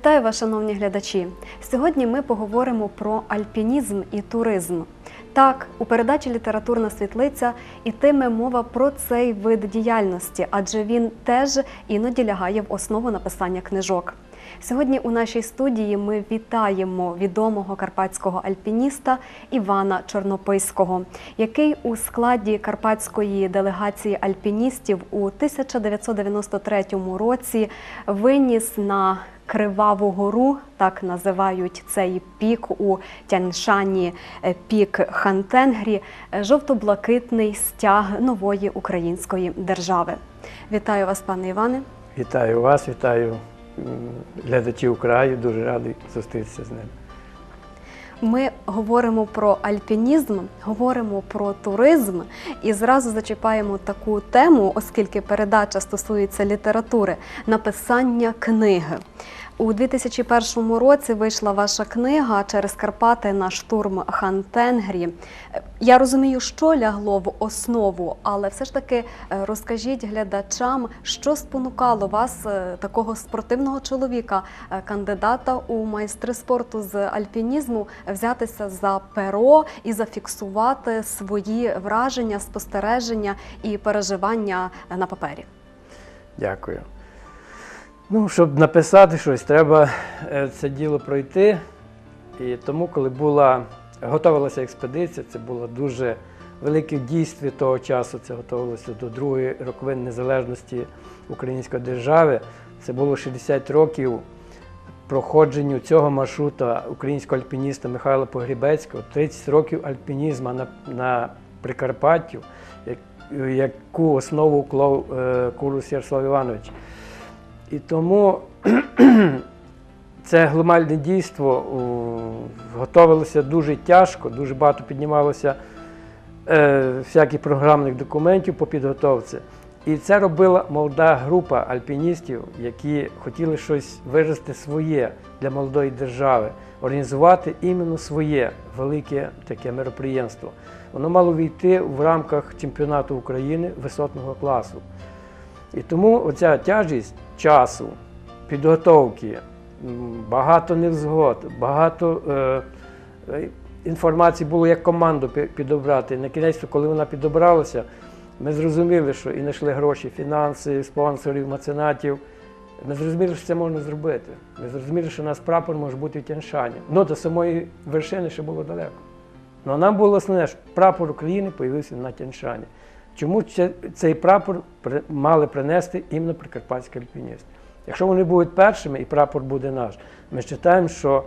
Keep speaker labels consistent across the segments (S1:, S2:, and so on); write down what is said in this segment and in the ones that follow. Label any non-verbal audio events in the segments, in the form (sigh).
S1: Вітаю вас, шановні глядачі. Сьогодні ми поговоримо про альпінізм і туризм. Так, у передачі Літературна світлиця ітиме мова про цей вид діяльності, адже він теж іноді лягає в основу написання книжок. Сьогодні у нашій студії ми вітаємо відомого карпатського альпініста Івана Чорнописького, який у складі карпатської делегації альпіністів у 1993 році виніс на Криваву гору, так називають цей пік у Тяньшані, е, пік Хантенгрі, е, жовто-блакитний стяг нової української держави. Вітаю вас, пане Іване.
S2: Вітаю вас, вітаю глядачів краю, дуже радий зустрітися з ними.
S1: Ми говоримо про альпінізм, говоримо про туризм і зразу зачіпаємо таку тему, оскільки передача стосується літератури, написання книги. У 2001 році вийшла ваша книга через Карпати на штурм Хантенгрі. Я розумію, що лягло в основу, але все ж таки е, розкажіть глядачам, що спонукало вас, е, такого спортивного чоловіка, е, кандидата у майстри спорту з альпінізму, взятися за перо і зафіксувати свої враження, спостереження і переживання на папері.
S2: Дякую. Ну, щоб написати щось, треба е, це діло пройти. І тому, коли була, готувалася експедиція, це було дуже велике дійство того часу. Це готувалося до другої роковин незалежності Української держави. Це було 60 років проходженню цього маршрута українського альпініста Михайла Погрібецького, 30 років альпінізму на, на Прикарпаттю, яку основу вклав е, Курус Ярослав Іванович. І тому (clears throat) це глобальне дійство у, готовилося дуже тяжко, дуже багато піднімалося е, всяких програмних документів по підготовці. І це робила молода група альпіністів, які хотіли щось виразити своє для молодої держави, організувати іменно своє велике таке мероприємство. Воно мало війти в рамках чемпіонату України висотного класу. І тому оця тяжість часу, підготовки, багато невзгод, багато е, інформації було як команду пі- підобрати. На кінець, коли вона підобралася, ми зрозуміли, що і знайшли гроші, фінанси, спонсорів, меценатів. Ми зрозуміли, що це можна зробити. Ми зрозуміли, що у нас прапор може бути в Тяньшані. Ну, до самої вершини ще було далеко. Ну, а нам було основне, що прапор України з'явився на Тяньшані. Чому цей прапор мали принести іменно прикарпатські альпіністи? Якщо вони будуть першими і прапор буде наш, ми вважаємо, що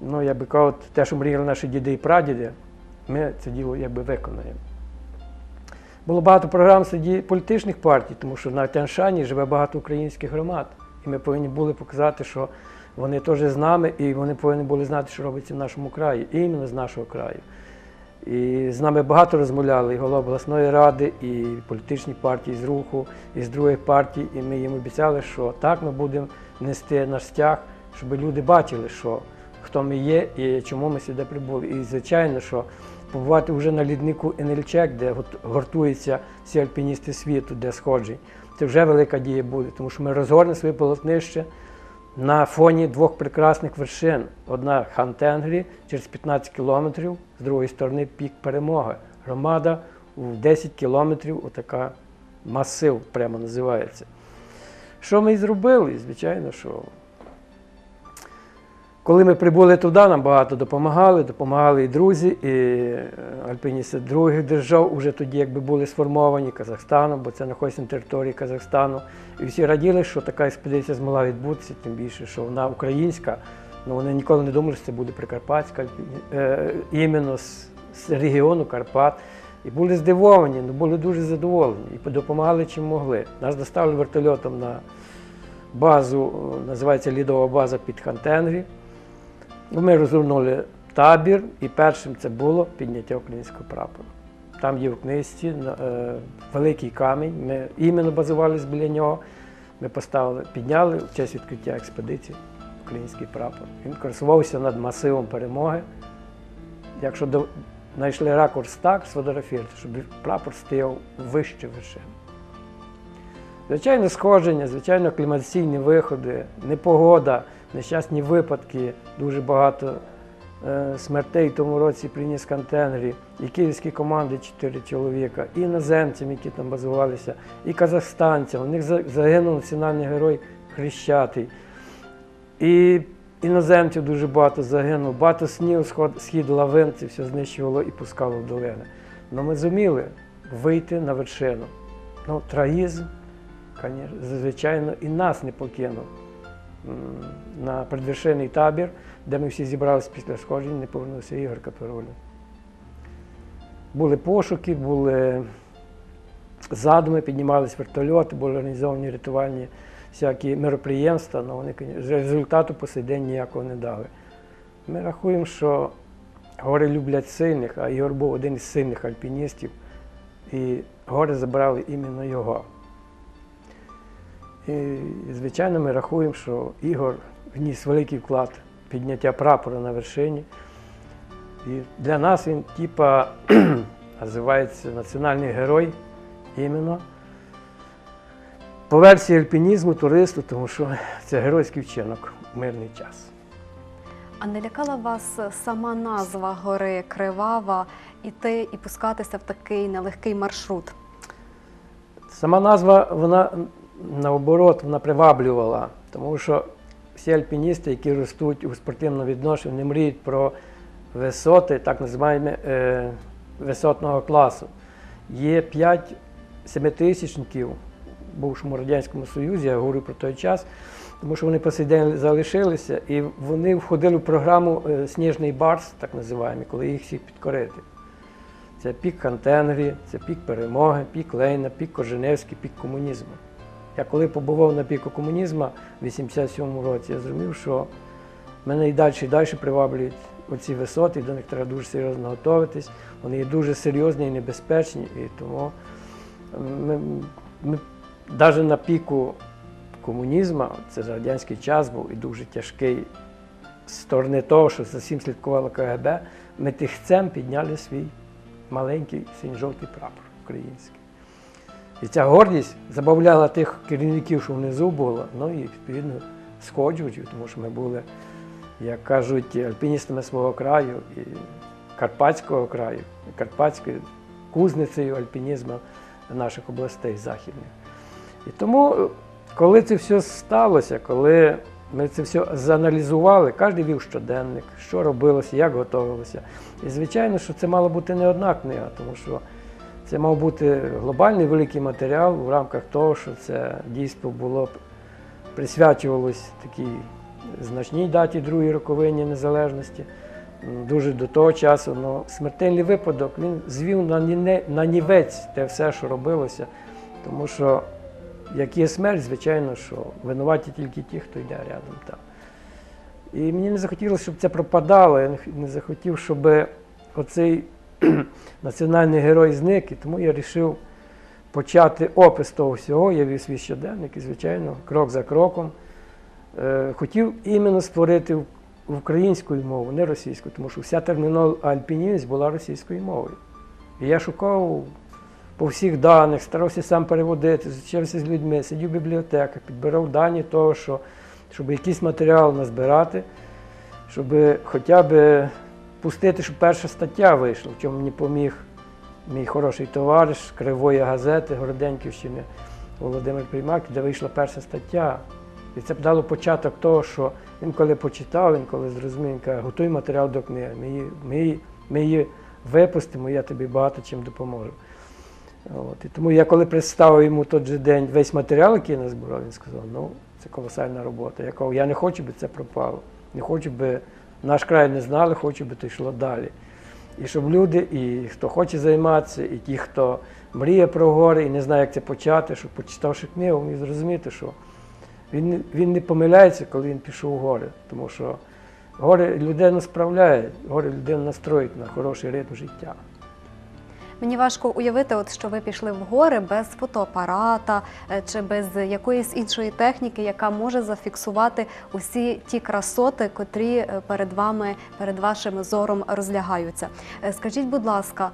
S2: ну, казав, те, що мріяли наші діди і прадіди, ми це діло якби виконаємо. Було багато програм серед політичних партій, тому що на Тяньшані живе багато українських громад. І ми повинні були показати, що вони теж з нами, і вони повинні були знати, що робиться в нашому краї, і іменно з нашого краю. І з нами багато розмовляли і голова обласної ради, і політичні партії з руху, і з других партій. І ми їм обіцяли, що так ми будемо нести наш стяг, щоб люди бачили, що хто ми є і чому ми сюди прибули. І звичайно, що побувати вже на ліднику Енельчек, де гуртуються всі альпіністи світу, де сходжень, це вже велика дія буде, тому що ми розгорнемо своє полотнище на фоні двох прекрасних вершин. Одна Хантенгрі через 15 кілометрів, з другої сторони пік перемоги. Громада в 10 кілометрів, отака масив прямо називається. Що ми і зробили? Звичайно, що коли ми прибули туди, нам багато допомагали, допомагали і друзі, і е, альпіністи других держав вже тоді якби були сформовані Казахстаном, бо це знаходиться на території Казахстану. І всі раділи, що така експедиція змогла відбутися, тим більше, що вона українська. Ну вони ніколи не думали, що це буде Прикарпатська, е, іменно з, з регіону Карпат. І були здивовані, ну були дуже задоволені і допомагали чим могли. Нас доставили вертольотом на базу, називається лідова база під Хантенгрі. Ну, Ми розгорнули табір, і першим це було підняття українського прапору. Там є в книжці е, великий камінь. Ми іменно базувалися біля нього. Ми поставили, підняли в честь відкриття експедиції український прапор. Він красувався над масивом перемоги. Якщо до- знайшли ракурс так, сфотографувати, щоб прапор стояв вище вершин. Звичайно, сходження, звичайно, кліматиційні виходи, непогода, нещасні випадки, дуже багато е, смертей в тому році приніс контейнері, і київські команди 4 чоловіка, і іноземцям, які там базувалися, і казахстанцям. У них загинув національний герой Хрещатий. І іноземців дуже багато загинуло, багато снів, схід лавин, це все знищувало і пускало в долини. Але ми зуміли вийти на вершину. Ну, трагізм, звичайно, і нас не покинув. На предвершинний табір, де ми всі зібралися після сходження, не повернувся Ігор Капероля. Були пошуки, були задуми, піднімались вертольоти, були організовані рятувальні всякі мероприємства, але вони результату по сей день ніякого не дали. Ми рахуємо, що гори люблять сильних, а Ігор був один із сильних альпіністів, і гори забрали іменно його. І, звичайно, ми рахуємо, що Ігор вніс великий вклад підняття прапора на вершині. І для нас він, типа, (clears throat) називається національний герой іменно. По версії альпінізму, туристу, тому що (laughs) це геройський вчинок в мирний час.
S1: А не лякала вас сама назва гори Кривава іти і пускатися в такий нелегкий маршрут?
S2: Сама назва, вона наоборот, вона приваблювала, тому що всі альпіністи, які ростуть у спортивному відношенні, вони мріють про висоти, так називаємо е, висотного класу. Є 5 семитисячників в бувшому Радянському Союзі, я говорю про той час, тому що вони по сей день залишилися, і вони входили в програму е, Сніжний барс, так називаємо, коли їх всіх підкорити. Це пік Хантенгрі, це пік перемоги, пік Лейна, пік Корженевський, пік комунізму. Я коли побував на піку комунізму в 87-му році, я зрозумів, що мене і далі і далі приваблюють оці висоти, до них треба дуже серйозно готуватись. Вони є дуже серйозні і небезпечні, і тому ми, ми навіть на піку комунізму, це ж радянський час був і дуже тяжкий з сторони того, що за всім слідкувало КГБ, ми тихцем підняли свій маленький синьо-жовтий прапор український. І ця гордість забавляла тих керівників, що внизу було, ну і відповідно сходжувачів, тому що ми були, як кажуть, альпіністами свого краю і Карпатського краю, і Карпатською кузницею альпінізму наших областей західних. І тому, коли це все сталося, коли ми це все зааналізували, кожен вів щоденник, що робилося, як готувалося. І звичайно, що це мала бути не одна книга, тому що це мав бути глобальний великий матеріал в рамках того, що це дійство було присвячувалось такій значній даті другої роковині незалежності. Дуже до того часу, але смертельний випадок він звів на, на нівець те все, що робилося, тому що як є смерть, звичайно, що винуваті тільки ті, хто йде рядом там. І мені не захотілося, щоб це пропадало. Я не захотів, щоб оцей (clears throat) національний герой зник, і тому я вирішив почати опис того всього. Я вів свій щоденник і, звичайно, крок за кроком. Е, Хотів іменно створити українською мовою, не російською, тому що вся термінологія альпінізм була російською мовою. І я шукав по всіх даних, старався сам переводити, зустрічався з людьми, сидів в бібліотеках, підбирав дані того, що, щоб якийсь матеріал назбирати, щоб хоча б пустити, щоб перша стаття вийшла, в чому мені поміг мій хороший товариш з Кривої газети Городенківщини Володимир Приймак, де вийшла перша стаття. І це б дало початок того, що він коли почитав, він коли зрозумів, він каже, готуй матеріал до книги. Ми її, ми ми її випустимо, я тобі багато чим допоможу. От. І тому я коли представив йому той же день весь матеріал, який я назбирав, він сказав, ну, це колосальна робота. Я кажу, я не хочу, би це пропало. Не хочу, би наш край не знали, хочу, би то йшло далі. І щоб люди, і хто хоче займатися, і ті, хто мріє про гори і не знає, як це почати, щоб почитавши книгу, міг зрозуміти, що він, він не помиляється, коли він пішов у гори. Тому що гори людину справляє, гори людину настроїть на хороший ритм життя.
S1: Мені важко уявити, от що ви пішли в гори без фотоапарата е, чи без якоїсь іншої техніки, яка може зафіксувати усі ті красоти, котрі е, перед вами, перед вашим зором розлягаються. Е, Скажіть, будь ласка,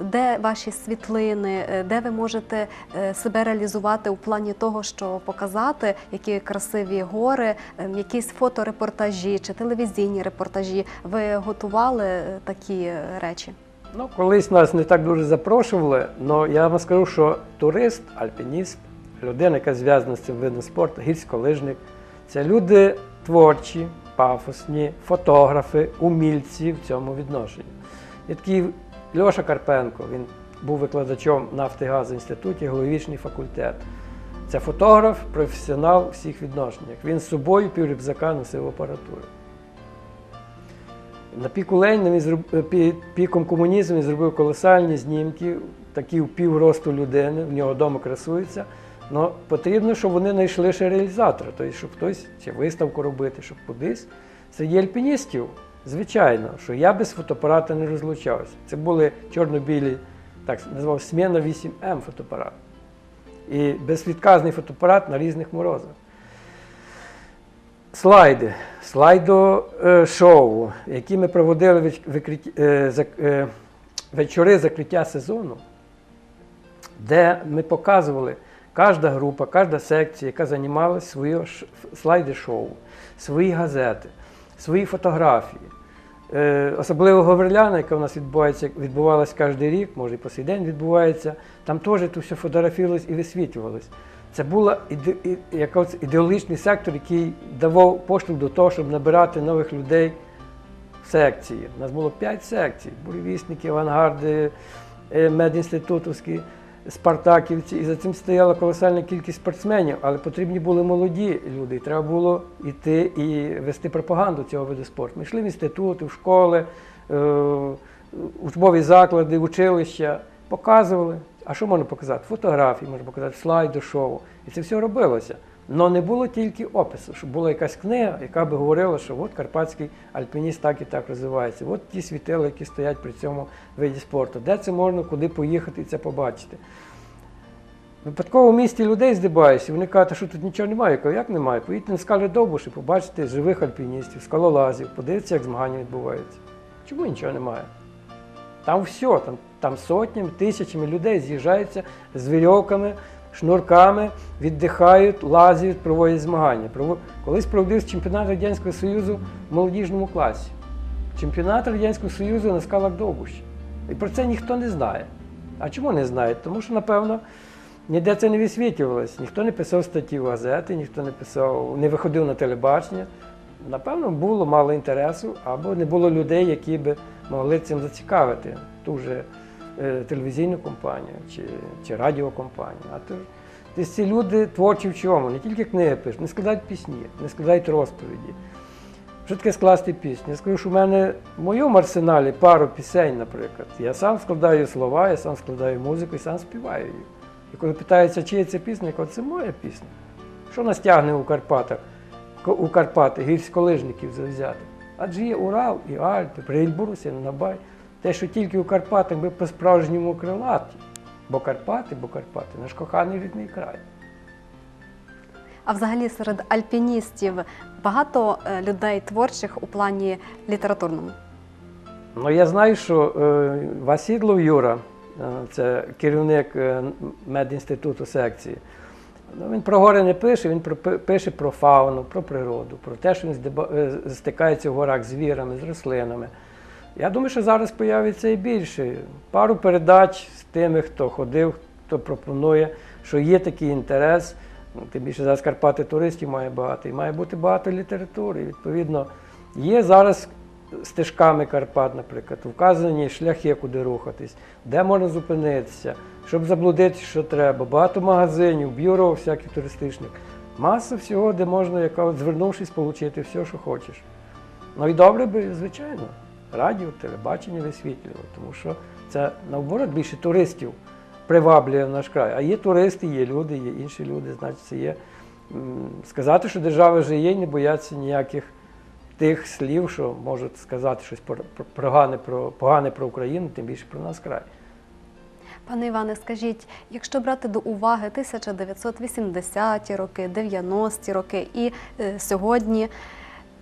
S1: де ваші світлини, де ви можете себе реалізувати у плані того, що показати, які красиві гори, якісь фоторепортажі чи телевізійні репортажі? Ви готували такі речі?
S2: Ну, колись нас не так дуже запрошували, але я вам скажу, що турист, альпініст, людина, яка зв'язана з цим видом спорту, гірськолижник, це люди творчі, пафосні, фотографи, умільці в цьому відношенні. І такий Льоша Карпенко, він був викладачом нафти і газу інституті, головічний факультет. Це фотограф, професіонал всіх відношеннях. Він з собою піврюкзака носив апаратуру. На піку Леніна він зроб... е, пі- піком комунізму він зробив колосальні знімки, такі в півросту людини, в нього вдома красується. Але потрібно, щоб вони знайшли ще реалізатора, тобто, щоб хтось чи виставку робити, щоб кудись. Серед альпіністів, звичайно, що я без фотоапарата не розлучався. Це були чорно-білі, так називав Смена 8М фотоапарат. І безвідказний фотоапарат на різних морозах. Слайди, слайдо-шоу, які ми проводили е, е, вечори закриття сезону, де ми показували кожна група, кожна секція, яка займалася своє слайди-шоу, свої газети, свої фотографії. Е, Особливо Говерляна, яка у нас відбувається, відбувалась кожен рік, може і по сей день відбувається, там теж тут все фотографувалось і висвітлювалось. Це був якийсь ідеологічний сектор, який давав поштовх до того, щоб набирати нових людей в секції. У нас було п'ять секцій: буревісники, авангарди, е, медінститутовські, спартаківці. І за цим стояла колосальна кількість спортсменів, але потрібні були молоді люди. І треба було йти і вести пропаганду цього виду спорту. Ми йшли в інститути, в школи, е, учбові заклади, училища, показували. А що можна показати? Фотографії, можна показати, слайди, шоу. І це все робилося. Але не було тільки опису, щоб була якась книга, яка би говорила, що от карпатський альпініст так і так розвивається. От ті світили, які стоять при цьому виді спорту. Де це можна, куди поїхати і це побачити. Випадково в місті людей здибаюся, вони кажуть, що тут нічого немає. Я кажу, як немає? Поїдьте на скалі Довбуш і побачите живих альпіністів, скалолазів, подивіться, як змагання відбуваються. Чому нічого немає? Там все, там, там сотнями, тисячами людей з'їжджаються з вірьовками, шнурками, віддихають, лазять, проводять змагання. Колись проводився чемпіонат Радянського Союзу в молодіжному класі. Чемпіонат Радянського Союзу на скалах Довбуща. І про це ніхто не знає. А чому не знає? Тому що, напевно, ніде це не висвітлювалося. Ніхто не писав статті в газети, ніхто не писав, не виходив на телебачення. Напевно, було мало інтересу, або не було людей, які би могли цим зацікавити ту телевізійну компанію чи, чи радіокомпанію. А то ці люди творчі в чому? Не тільки книги пишуть, не складають пісні, не складають розповіді. Що таке скласти пісню? Я скажу, що в мене в моєму арсеналі пару пісень, наприклад. Я сам складаю слова, я сам складаю музику і сам співаю її. І коли питаються, чия це пісня, я кажу, це моя пісня. Що нас тягне у Карпатах, у Карпати, гірськолижників завзяти? Адже є Урал і Альпи, при Ельбурусі, Набай. Те, що тільки у Карпатах ми по-справжньому крилаті. Бо Карпати, бо Карпати, наш коханий рідний край.
S1: А взагалі серед альпіністів багато е, людей творчих у плані літературному.
S2: Ну, я знаю, що е, Васідлов Юра, е, це керівник е, медінституту секції. Ну, він про гори не пише, він про, пише про фауну, про природу, про те, що він здиба- е, стикається в горах з звірами, з рослинами. Я думаю, що зараз появиться і більше. Пару передач з тими, хто ходив, хто пропонує, що є такий інтерес. Ну, Тим більше зараз Карпати туристів має багато, і має бути багато літератури. Відповідно, є зараз стежками Карпат, наприклад, вказані шляхи, куди рухатись, де можна зупинитися, щоб заблудити, що треба. Багато магазинів, бюро всяких туристичних. Маса всього, де можна, звернувшись, отримати все, що хочеш. Ну і добре би, звичайно, радіо, телебачення висвітлювало, тому що це наоборот більше туристів приваблює в наш край. А є туристи, є люди, є інші люди, значить, це є. Сказати, що держава вже є, не бояться ніяких тих слів, що можуть сказати щось погане про, погане про Україну, тим більше про нас край.
S1: Пане Іване, скажіть, якщо брати до уваги 1980-ті роки, 90-ті роки і е, сьогодні,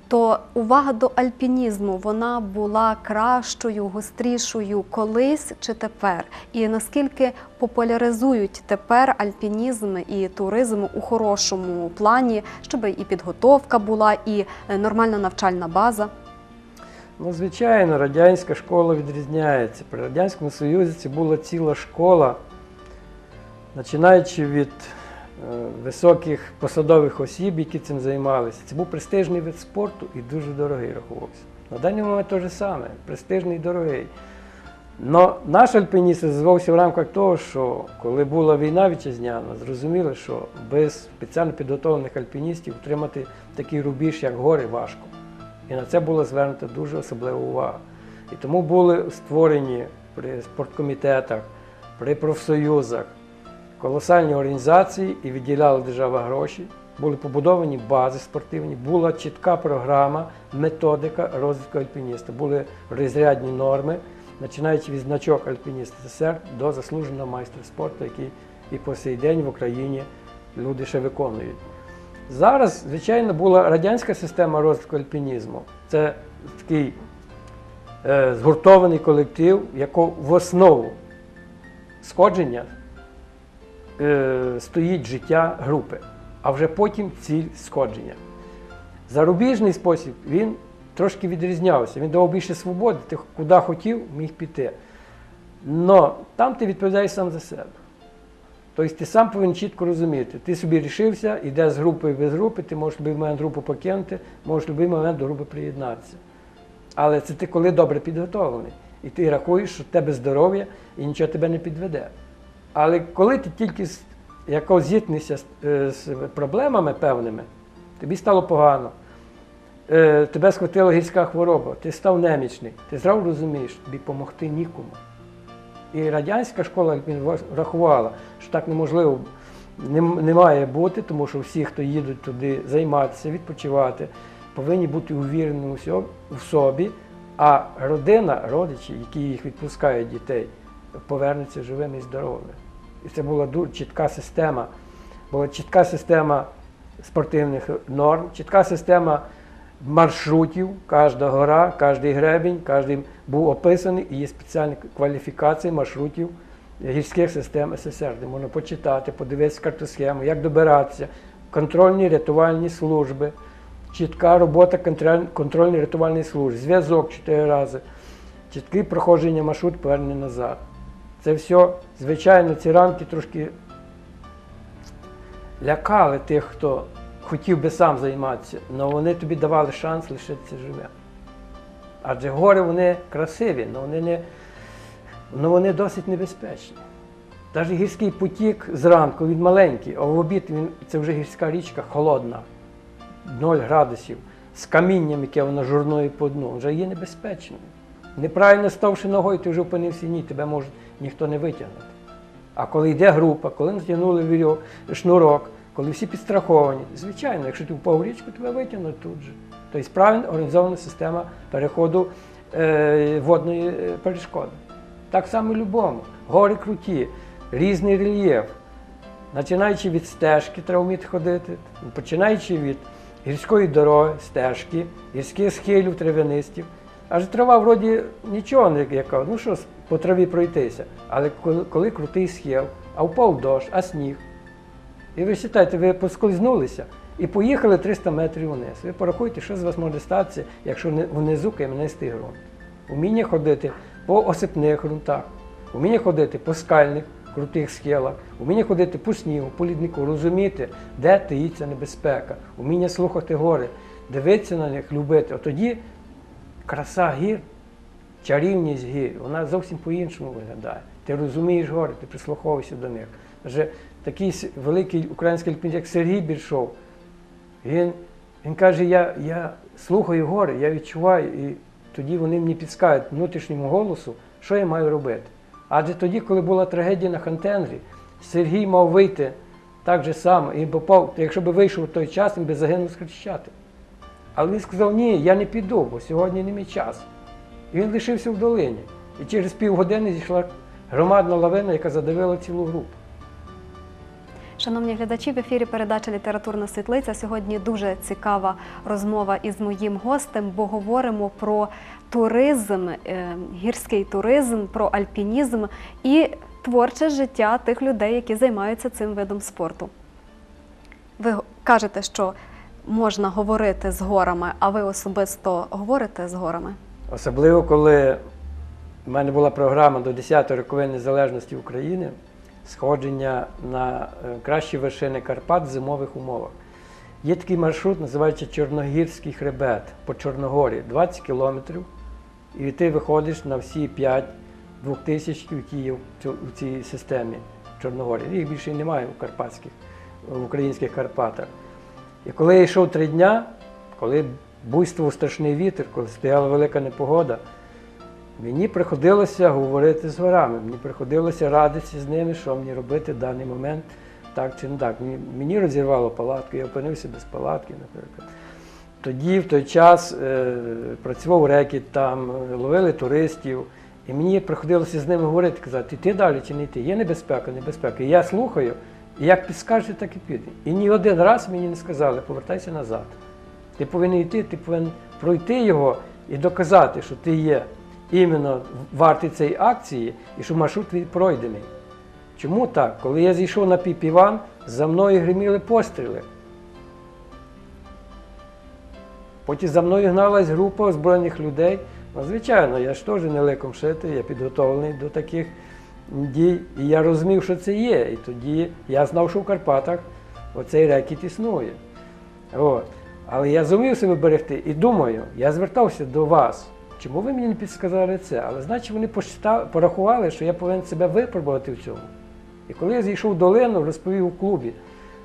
S1: то увага до альпінізму вона була кращою, гострішою колись чи тепер? І наскільки популяризують тепер альпінізм і туризм у хорошому плані, щоб і підготовка була, і е, нормальна навчальна база?
S2: Ну, звичайно, радянська школа відрізняється. При Радянському Союзі це була ціла школа, починаючи від високих посадових осіб, які цим займалися. Це був престижний вид спорту і дуже дорогий рахувався. На даний момент те ж саме, престижний і дорогий. Но наш альпініст розвивався в рамках того, що коли була війна вітчизняна, зрозуміли, що без спеціально підготовлених альпіністів отримати такий рубіж, як гори, важко. І на це була звернута дуже особлива увага. І тому були створені при спорткомітетах, при профсоюзах колосальні організації і виділяла держава гроші. Були побудовані бази спортивні, була чітка програма, методика розвитку альпініста. Були розрядні норми, починаючи від значок альпініст СССР до заслуженого майстра спорту, який і по сей день в Україні люди ще виконують. Зараз, звичайно, була радянська система розвитку альпінізму. Це такий е, згуртований колектив, якого в основу сходження стоїть життя групи, а вже потім ціль сходження. Зарубіжний спосіб він трошки відрізнявся. Він давав більше свободи, ти куди хотів, міг піти. Но там ти відповідаєш сам за себе. Тобто ти сам повинен чітко розуміти, ти собі рішився, йде з групи і без групи, ти можеш в будь-який момент групу покинути, можеш в будь-який момент до групи приєднатися. Але це ти коли добре підготовлений. І ти рахуєш, що в тебе здоров'я і нічого тебе не підведе. Але коли ти тільки якось зіткнешся з, е, з проблемами певними, тобі стало погано, е, тебе схватила гірська хвороба, ти став немічний, ти зразу розумієш, тобі допомогти нікому. І радянська школа рахувала, що так неможливо не, не має бути, тому що всі, хто їдуть туди займатися, відпочивати, повинні бути увірені в собі, а родина, родичі, які їх відпускають дітей, повернуться живими і здоровими. І це була дуже чітка система. Була чітка система спортивних норм, чітка система маршрутів, кожна гора, кожний гребінь, кожен був описаний і є спеціальні кваліфікації маршрутів гірських систем СССР, де можна почитати, подивитися картосхему, як добиратися, контрольні рятувальні служби, чітка робота контроль- контрольної рятувальної служби, зв'язок чотири рази, чітке проходження маршрут, повернення назад. Це все, звичайно, ці рамки трошки лякали тих, хто хотів би сам займатися, але вони тобі давали шанс лишитися живим. Адже гори вони красиві, але вони, не, але вони досить небезпечні. Навіть гірський потік зранку він маленький, а в обід він, це вже гірська річка холодна, 0 градусів, з камінням, яке вона журнує по дну, вже є небезпечною. Неправильно ставши ногою, ти вже опинився ні, тебе може ніхто не витягнути. А коли йде група, коли натягнули шнурок, коли всі підстраховані, звичайно, якщо ти впав в річку, тебе витягнуть тут же. Тобто правильно організована система переходу е, водної е, перешкоди. Так само любому. Гори круті, різний рельєф. Починаючи від стежки, треба вміти ходити, починаючи від гірської дороги, стежки, гірських схилів, трав'янистів. Аж трава вроді нічого не яка, ну що по траві пройтися. Але коли, коли крутий схил, а впав дощ, а сніг. І ви вважаєте, ви поскользнулися і поїхали 300 метрів вниз. Ви порахуйте, що з вас може статися, якщо внизу кам'янистий ґрунт. Уміння ходити по осипних ґрунтах, уміння ходити по скальних крутих схилах, уміння ходити по снігу, по ліднику, розуміти, де таїться небезпека, уміння слухати гори, дивитися на них, любити. От тоді краса гір, чарівність гір, вона зовсім по-іншому виглядає. Ти розумієш гори, ти прислуховуєшся до них. Адже такий великий український альпініст, як Сергій Біршов, він, він каже, я, я слухаю гори, я відчуваю, і тоді вони мені підскажуть внутрішньому голосу, що я маю робити. Адже тоді, коли була трагедія на Хантенрі, Сергій мав вийти так же само і попав, якщо б вийшов в той час, він би загинув з Хрещати. Але він сказав, ні, я не піду, бо сьогодні не мій час. Він лишився в долині. І через півгодини зійшла громадна лавина, яка задавила цілу групу.
S1: Шановні глядачі, в ефірі передача Літературна світлиця. Сьогодні дуже цікава розмова із моїм гостем, бо говоримо про туризм, е, гірський туризм, про альпінізм і творче життя тих людей, які займаються цим видом спорту. Ви кажете, що можна говорити з горами, а ви особисто говорите з горами?
S2: Особливо, коли в мене була програма до 10-ї роковин незалежності України, сходження на е, кращі вершини Карпат в зимових умовах. Є такий маршрут, називається Чорногірський хребет по Чорногорі, 20 кілометрів, і ти виходиш на всі 5 двохтисячків, які є в цій системі Чорногорі. Їх більше немає у карпатських, в українських Карпатах. І коли я йшов три дня, коли буйствував страшний вітер, коли стояла велика непогода, мені приходилося говорити з горами, мені приходилося радитися з ними, що мені робити в даний момент, так чи не так. Мені, розірвало палатку, я опинився без палатки, наприклад. Тоді, в той час, е, працював рекет там, ловили туристів, і мені приходилося з ними говорити, казати, йти далі чи не йти. Є небезпека, небезпека. І я слухаю, і як підскажете, так і піде. І ні один раз мені не сказали, повертайся назад. Ти повинен йти, ти повинен пройти його і доказати, що ти є іменно вартий цієї акції і що маршрут твій пройдений. Чому так? Коли я зійшов на піпіван, за мною гриміли постріли. Потім за мною гналась група озброєних людей. Ну, звичайно, я ж теж не ликом шитий, я підготовлений до таких дій. І я розумів, що це є. І тоді я знав, що в Карпатах оцей рекет існує. От. Але я зумів себе берегти і думаю, я звертався до вас. Чому ви мені не підсказали це? Але значить вони порахували, що я повинен себе випробувати в цьому. І коли я зійшов в долину, розповів у клубі,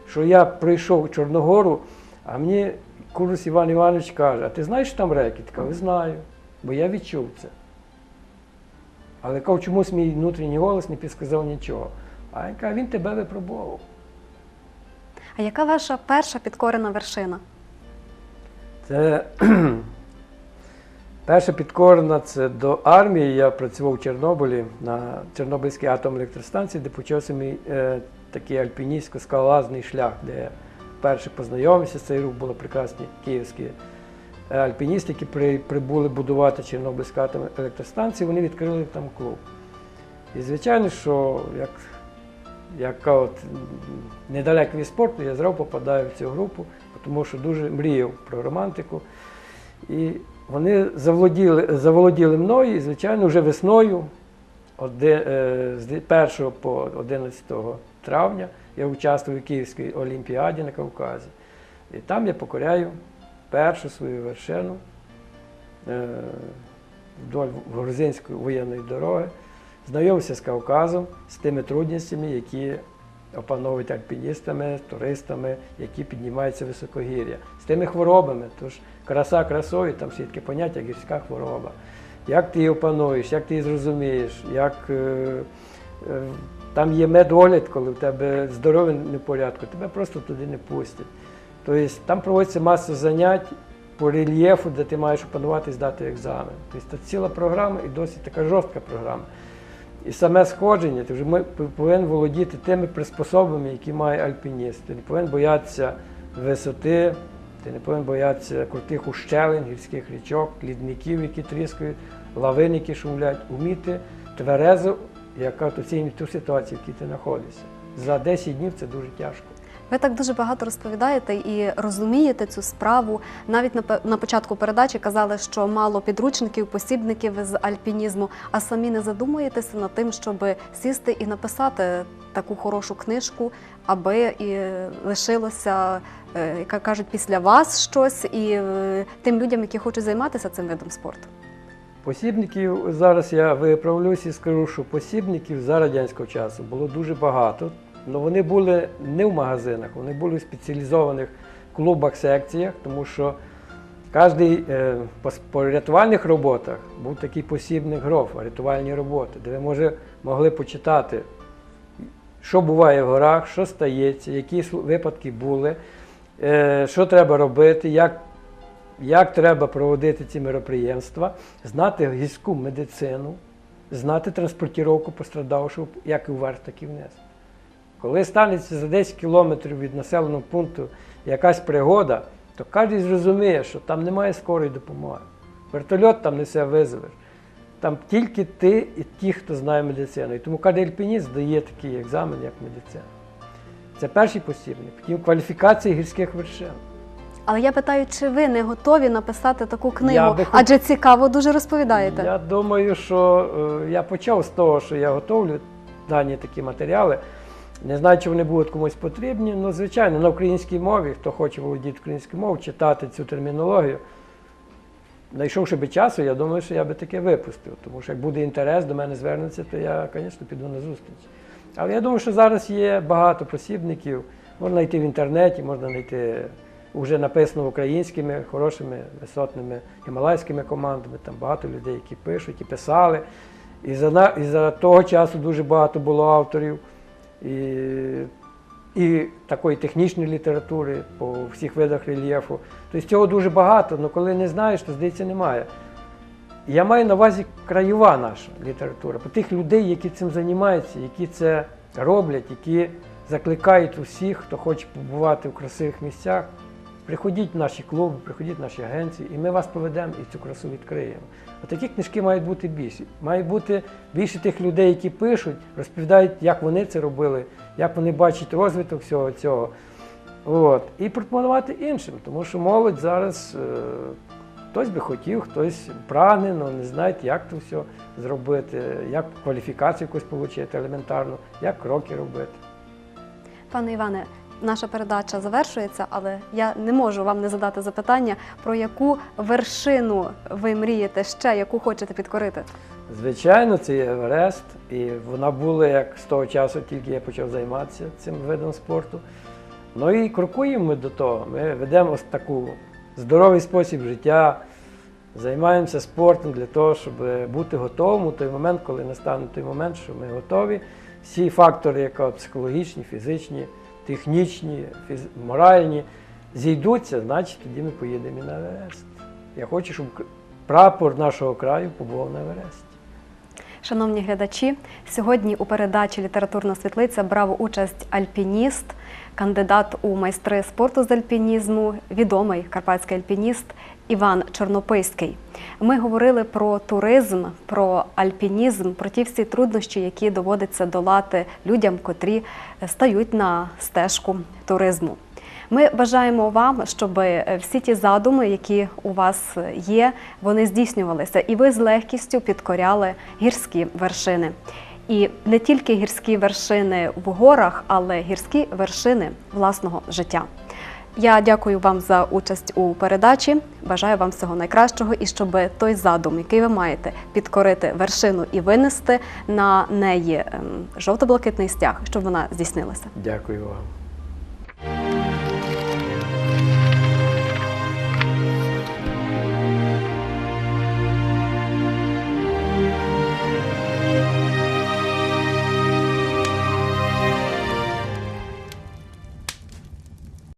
S2: що я прийшов Чорногору, а мені Курус Іван Іванович каже, а ти знаєш що там рекет? Я Кажу, знаю, бо я відчув це. Але кажу, чомусь мій внутрішній голос не підсказав нічого. А він каже, він тебе випробовував.
S1: А яка ваша перша підкорена вершина?
S2: Це (clears throat) перша підкорена це до армії. Я працював в Чорнобилі на Чорнобильській атомній електростанції, де почався мій е, такий альпіністсько-скалолазний шлях, де я вперше познайомився з цей рух, були прекрасні київські е, альпіністи, які при, прибули будувати Чорнобильську атомну електростанцію, вони відкрили там клуб. І звичайно, що як, як от, недалеко від спорту, я зразу попадаю в цю групу, тому що дуже мріяв про романтику. І вони заволоділи, заволоділи мною, і, звичайно, вже весною, е, з 1 по 11 травня, я участвую в Київській Олімпіаді на Кавказі. І там я покоряю першу свою вершину е, вдоль грузинської воєнної дороги, знайомився з Кавказом, з тими трудностями, які опановують альпіністами, туристами, які піднімаються високогір'я, з тими хворобами. Тож краса красою, там ще таке поняття гірська хвороба. Як ти її опануєш, як ти її зрозумієш, як е, е, там є медогляд, коли в тебе здоров'я не в порядку, тебе просто туди не пустять. Тобто там проводиться маса занять по рельєфу, де ти маєш опанувати здати екзамен. Тобто це ціла програма і досить така жорстка програма. І саме сходження, ти вже повинен володіти тими приспособами, які має альпініст. Ти не повинен боятися висоти, ти не повинен боятися крутих ущелин, гірських річок, лідників, які тріскають, лавин, які шумлять, уміти тверезо, яка оцінює ту ситуацію, в якій ти знаходишся. За 10 днів це дуже тяжко.
S1: Ви так дуже багато розповідаєте і розумієте цю справу. Навіть на, на початку передачі казали, що мало підручників, посібників з альпінізму, а самі не задумуєтеся над тим, щоб сісти і написати таку хорошу книжку, аби і лишилося, е, як кажуть, після вас щось і е, тим людям, які хочуть займатися цим видом спорту.
S2: Посібників зараз я виправлюсь і скажу, що посібників за радянського часу було дуже багато. Але вони були не в магазинах, вони були в спеціалізованих клубах, секціях, тому що кожен по, рятувальних роботах був такий посібник ГРОФ, рятувальні роботи, де ви може, могли почитати, що буває в горах, що стається, які випадки були, е, що треба робити, як як треба проводити ці мероприємства, знати гірську медицину, знати транспортіровку пострадавшого як і вверх, так і вниз. Коли станеться за 10 кілометрів від населеного пункту якась пригода, то кожен зрозуміє, що там немає скорої допомоги. Вертольот там не все визовеш. Там тільки ти і ті, хто знає медицину. І тому кожен альпініст здає такий екзамен, як медицина. Це перший посібник. Потім кваліфікація гірських вершин.
S1: Але я питаю, чи ви не готові написати таку книгу?
S2: Би хот-
S1: Адже цікаво дуже розповідаєте.
S2: Я думаю, що е, я почав з того, що я готовлю дані такі матеріали. Не знаю, чи вони будуть комусь потрібні. Ну, звичайно, на українській мові, хто хоче володіти українською мовою, читати цю термінологію. Знайшовши би часу, я думаю, що я би таке випустив. Тому що як буде інтерес, до мене звернеться, то я, звісно, піду на зустріч. Але я думаю, що зараз є багато посібників. Можна знайти в інтернеті, можна знайти вже написано українськими, хорошими, висотними гімалайськими командами. Там багато людей, які пишуть і писали. І за, і за того часу дуже багато було авторів. І, і такої технічної літератури по всіх видах рельєфу. Тобто цього дуже багато, але коли не знаєш, то здається немає. Я маю на увазі краєва наша література, по тих людей, які цим займаються, які це роблять, які закликають усіх, хто хоче побувати в красивих місцях. Приходіть в наші клуби, приходіть в наші агенції, і ми вас поведемо і цю красу відкриємо. А такі книжки мають бути більше. Має бути більше тих людей, які пишуть, розповідають, як вони це робили, як вони бачать розвиток всього цього. От. І пропонувати іншим, тому що молодь зараз е, хтось би хотів, хтось прагне, але не знає, як це все зробити, як кваліфікацію якусь отримати елементарну, як кроки робити.
S1: Пане Іване, наша передача завершується, але я не можу вам не задати запитання, про яку вершину ви мрієте ще, яку хочете підкорити.
S2: Звичайно, це є Еверест, і вона була як з того часу, тільки я почав займатися цим видом спорту. Ну і крокуємо ми до того. Ми ведемо ось таку здоровий спосіб життя, займаємося спортом для того, щоб бути готовим у той момент, коли настане той момент, що ми готові. Всі фактори, як психологічні, фізичні, технічні, фіз... моральні, зійдуться, значить тоді ми поїдемо і на Еверест. Я хочу, щоб прапор нашого краю побував на Евересті.
S1: Шановні глядачі, сьогодні у передачі Літературна світлиця брав участь альпініст, кандидат у майстри спорту з альпінізму, відомий карпатський альпініст Іван Чорнописький. Ми говорили про туризм, про альпінізм, про ті всі труднощі, які доводиться долати людям, котрі стають на стежку туризму. Ми бажаємо вам, щоб всі ті задуми, які у вас є, вони здійснювалися, і ви з легкістю підкоряли гірські вершини. І не тільки гірські вершини в горах, але гірські вершини власного життя. Я дякую вам за участь у передачі. Бажаю вам всього найкращого і щоб той задум, який ви маєте підкорити вершину і винести на неї ем, жовто-блакитний стяг, щоб вона здійснилася.
S2: Дякую вам.